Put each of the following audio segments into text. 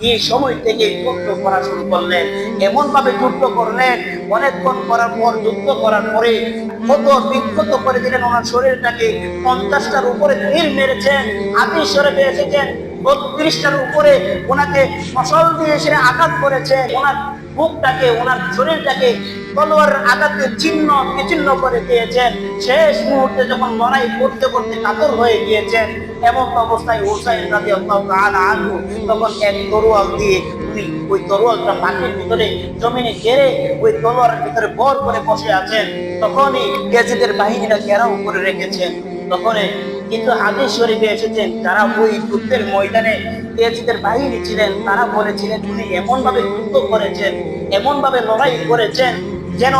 এই সময় থেকে যুদ্ধ করা শুরু করলেন। এমন ভাবে যুদ্ধ করলেন, অনেকক্ষণ করার পর, যুদ্ধ করার পরে কত বিক্ষত করে দিলেন ওনার শরীরটাকে। পঞ্চাশটার উপরে তীর মেরেছেন হাতির শরীরে এসেছেন, বত্রিশটার উপরে ওনাকে ফসল দিয়ে এসে আঘাত করেছে ওনার বুকটাকে, ওনার শরীরটাকে তলোয়ার আঘাতে ছিন্ন, বিচ্ছিন্ন করে দিয়েছেন। শেষ মুহূর্তে যখন লড়াই করতে করতে কাতর হয়ে গিয়েছেন এমন অবস্থায় হুসাইন রাজি আল্লাহ আনহু তখন এক তরোয়াল দিয়ে উনি ওই তরোয়ালটা মাটির ভিতরে, জমিনে ঘেরে ওই তলোয়ারের ভিতরে বর করে বসে আছেন। তখনই গেজিদের বাহিনীরা ঘেরাও করে রেখেছেন তখন কিন্তু হাদিস শরীফে এসেছেন যারা ওই যুদ্ধের ময়দানে তেজিদের বাহিনী ছিলেন, তারা বলেছিলেন উনি এমন ভাবে যুদ্ধ করেছেন এমন ভাবে লড়াই করেছেন যেন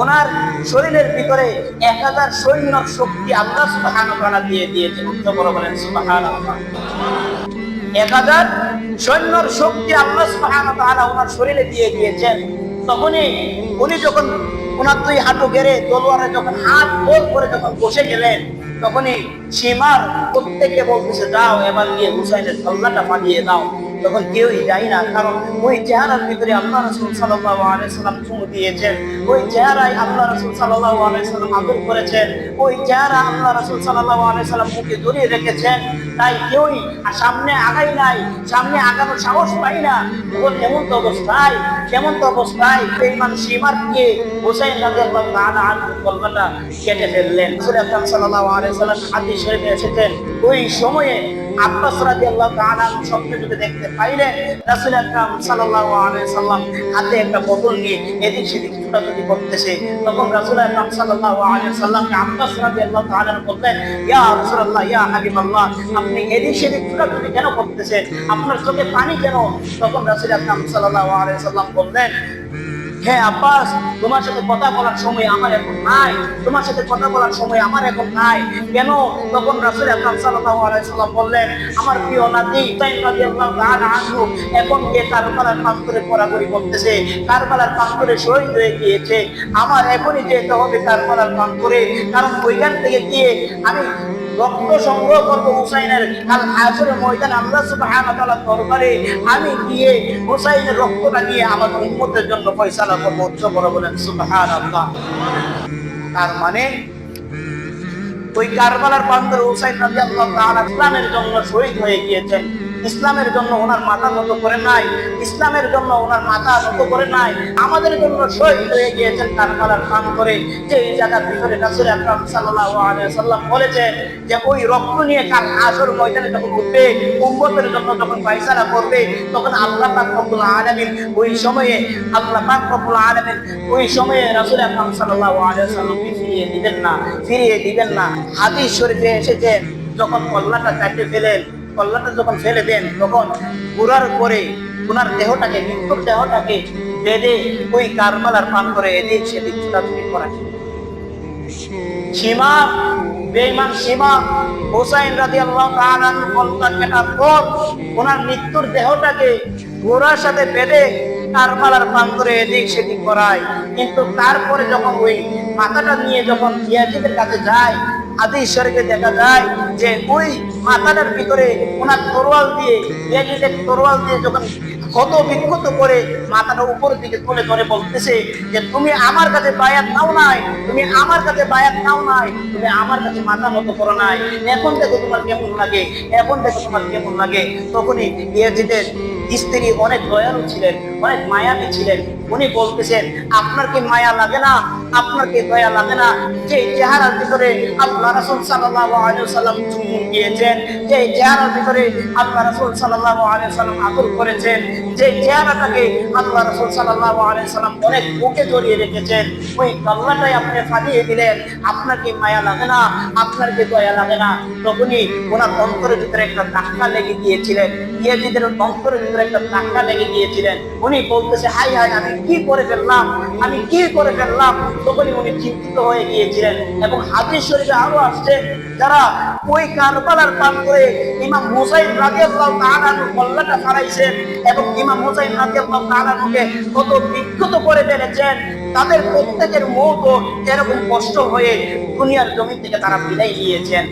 ওনার শরীরের ভিতরে এক হাজার সৈন্য শক্তি আল্লাহ সুবাহান দিয়ে দিয়েছে। বড় বলেন সুবাহান এক হাজার সৈন্যর শক্তি আল্লাহ সুবহানাহু ওয়া ওনার শরীরে দিয়ে দিয়েছেন। তখনই উনি যখন ওনার দুই হাঁটু গেড়ে তলোয়ারে যখন হাত গোল করে যখন বসে গেলেন, তখনই সীমার প্রত্যেকে বলতেছে, যাও, এবার গিয়ে হুসাইনের কল্লাটা পাঠিয়ে দাও। তখন কেউই যায় না। কারণ ওই চেহারার ভিতরে আল্লাহ রসুল সাল্লাহ আলাইসাল্লাম চুমু দিয়েছেন। ওই চেহারায় আল্লাহ রসুল সাল্লাহ আলাইসাল্লাম আদর করেছেন। ওই চেহারা আল্লাহ রসুল সাল্লাহ আলাইসাল্লাম মুখে জড়িয়ে রেখেছেন। তাই কেউই সামনে আগাই নাই, সামনে আগানোর সাহস পাই না। তখন এমন তো অবস্থায় কেমন তো অবস্থায় বেঈমান সীমারকে হোসেন রাদিয়াল্লাহু তাআলা আনহু কলকাতা কেটে ফেললেন। রাসূল আকরাম সাল্লাল্লাহু আলাইহি সাল্লাম হাদিস এসেছেন, ওই সময়ে আব্বাস রাদিয়াল্লাহু তাআলা স্বপ্নে যদি দেখতে পাইলেন, রাসূল আকরাম সাল্লাল্লাহু আলাইহি সাল্লাম হাতে একটা বোতল নিয়ে এদিক সেদিক ছোটাছুটি করতেছে। তখন রাসূল আকরাম সাল্লাল্লাহু আলাইহি সাল্লামকে আব্বাস রাদিয়াল্লাহু তাআলা বললেন, ইয়া রাসূলুল্লাহ, ইয়া হাবিবাল্লাহ, আপনি এদিক সেদিক ছোটাছুটি কেন করতেছেন? আপনার চোখে পানি কেন? তখন রাসূল আকরাম সাল্লাম বললেন হ্যাঁ আব্বাস, তোমার সাথে কথা বলার সময় আমার এখন নাই। তোমার সাথে কথা বলার সময় আমার এখন নাই। কেন? তখন রাসূল আকরাম সাল্লাল্লাহু আলাইহি সাল্লাম বললেন, আমার প্রিয় নাতি হুসাইন রাদিয়াল্লাহু তাআলা আনহু, এখন কে কারবালার প্রান্তরে পরাগরি করতেছে? কারবালার প্রান্তরে শহীদ হয়ে গিয়েছে। আমার এখনই যেতে হবে কারবালার প্রান্তরে কারণ ওইখান থেকে গিয়ে আমি রক্ত সংগ্রহ করব হুসাইনের। কাল আসরের ময়দান আল্লাহ সুবহানাহু ওয়া দরবারে আমি গিয়ে হুসাইনের রক্তটা নিয়ে আমার উম্মতের জন্য ফয়সালা করব উচ্চ বড় বলেন সুবহানাল্লাহ। তার মানে ওই কারবালার প্রান্তরে হুসাইন রাদিয়াল্লাহু তাআলা ইসলামের জন্য শহীদ হয়ে গিয়েছেন। ইসলামের জন্য ওনার মাথা নত করে নাই, ইসলামের জন্য ওনার মাথা নত করে নাই, আমাদের জন্য শহীদ হয়ে গিয়েছেন কারবালার প্রান্তরে যে এই জায়গার ভিতরে রাসূল আকরাম আলাইহি সাল্লাম বলেছেন যে ওই রক্ত নিয়ে কাল আসর ময়দানে যখন উঠবে, উম্মতের জন্য যখন ফয়সালা করবে, তখন আল্লাহ পাক রব্বুল আলামিন ওই সময়ে, আল্লাহ পাক রব্বুল আলামিন ওই সময়ে রাসূল আকরাম সাল্লাল্লাহু আলাইহি সাল্লামকে ফিরিয়ে দিবেন না, ফিরিয়ে দিবেন না। হাদিস শরীফে এসেছে, যখন কল্লাটা কাটে ফেলেন কল্লাটা যখন ফেলে দেন, তখন পুরার পরে ওনার দেহটাকে মৃত্যুর দেহটাকে বেঁধে ওই কারবালার পান করে এদিক সেদিক ছোটাছুটি করা। সীমা, বেঈমান সীমা, হোসাইন রাজি আল্লাহ কলকা কেটার পর ওনার মৃত্যুর দেহটাকে ঘোড়ার সাথে বেঁধে কারবালার প্রান্তরে এদিক সেদিক করায়। কিন্তু তারপরে যখন ওই মাথাটা নিয়ে যখন ইয়াজিদের কাছে যায় আদি শরীফে দেখা যায় যে ওই মাথাটার ভিতরে ওনার তরোয়াল দিয়ে তরোয়াল দিয়ে যখন ক্ষত বিক্ষত করে মাথাটা উপরের দিকে তুলে ধরে বলতেছে যে, তুমি আমার কাছে বায়াত নাও নাই, তুমি আমার কাছে বায়াত নাও নাই, তুমি আমার কাছে মাথা মতো করো নাই। এখন দেখো তোমার কেমন লাগে, এখন দেখো তোমার কেমন লাগে। তখনই ইয়াজিদের স্ত্রী অনেক দয়ালু ছিলেন, অনেক মায়াবী ছিলেন। উনি বলতেছেন, আপনার কি মায়া লাগে না? আপনার কি দয়া লাগে না। যে চেহারার ভিতরে আল্লাহ রাসূল সাল্লাল্লাহু আলাইহি সাল্লাম চুমু দিয়েছেন যে চেহারার ভিতরে আল্লাহ রাসূল সাল্লাল্লাহু আলাইহি সাল্লাম আদর করেছেন যে চেহারাটাকে আল্লাহ রাসূল সাল্লাল্লাহু আলাইহি সাল্লাম অনেক বুকে জড়িয়ে রেখেছেন, ওই কাল্লাটাই আপনি ফাটিয়ে দিলেন। আপনার কি মায়া লাগে না আপনার কি দয়া লাগে না। তখনই ওনার অন্তরের ভিতরে একটা ধাক্কা লেগে গিয়েছিলেন। ইয়াজিদের অন্তরের ভিতরে একটা ধাক্কা লেগে গিয়েছিলেন। উনি বলতেছে, হাই হাই, আমি কি করে ফেললাম? আমি কি করে ফেললাম? তখনই উনি চিন্তিত হয়ে গিয়েছিলেন এবং হাদিস শরীফে আরও আসছে, যারা ওই কারবালার পান করে ইমাম হুসাইন রাজিয়াল্লাহ তাআলার কল্লাটা ফারাইছেন এবং ইমাম হুসাইন রাজিয়াল্লাহ তাআলাকে কত বিক্ষত করে ফেলেছেন, তাদের প্রত্যেকের মৌত এরকম কষ্ট হয়ে দুনিয়ার জমি থেকে তারা বিদায় নিয়েছেন।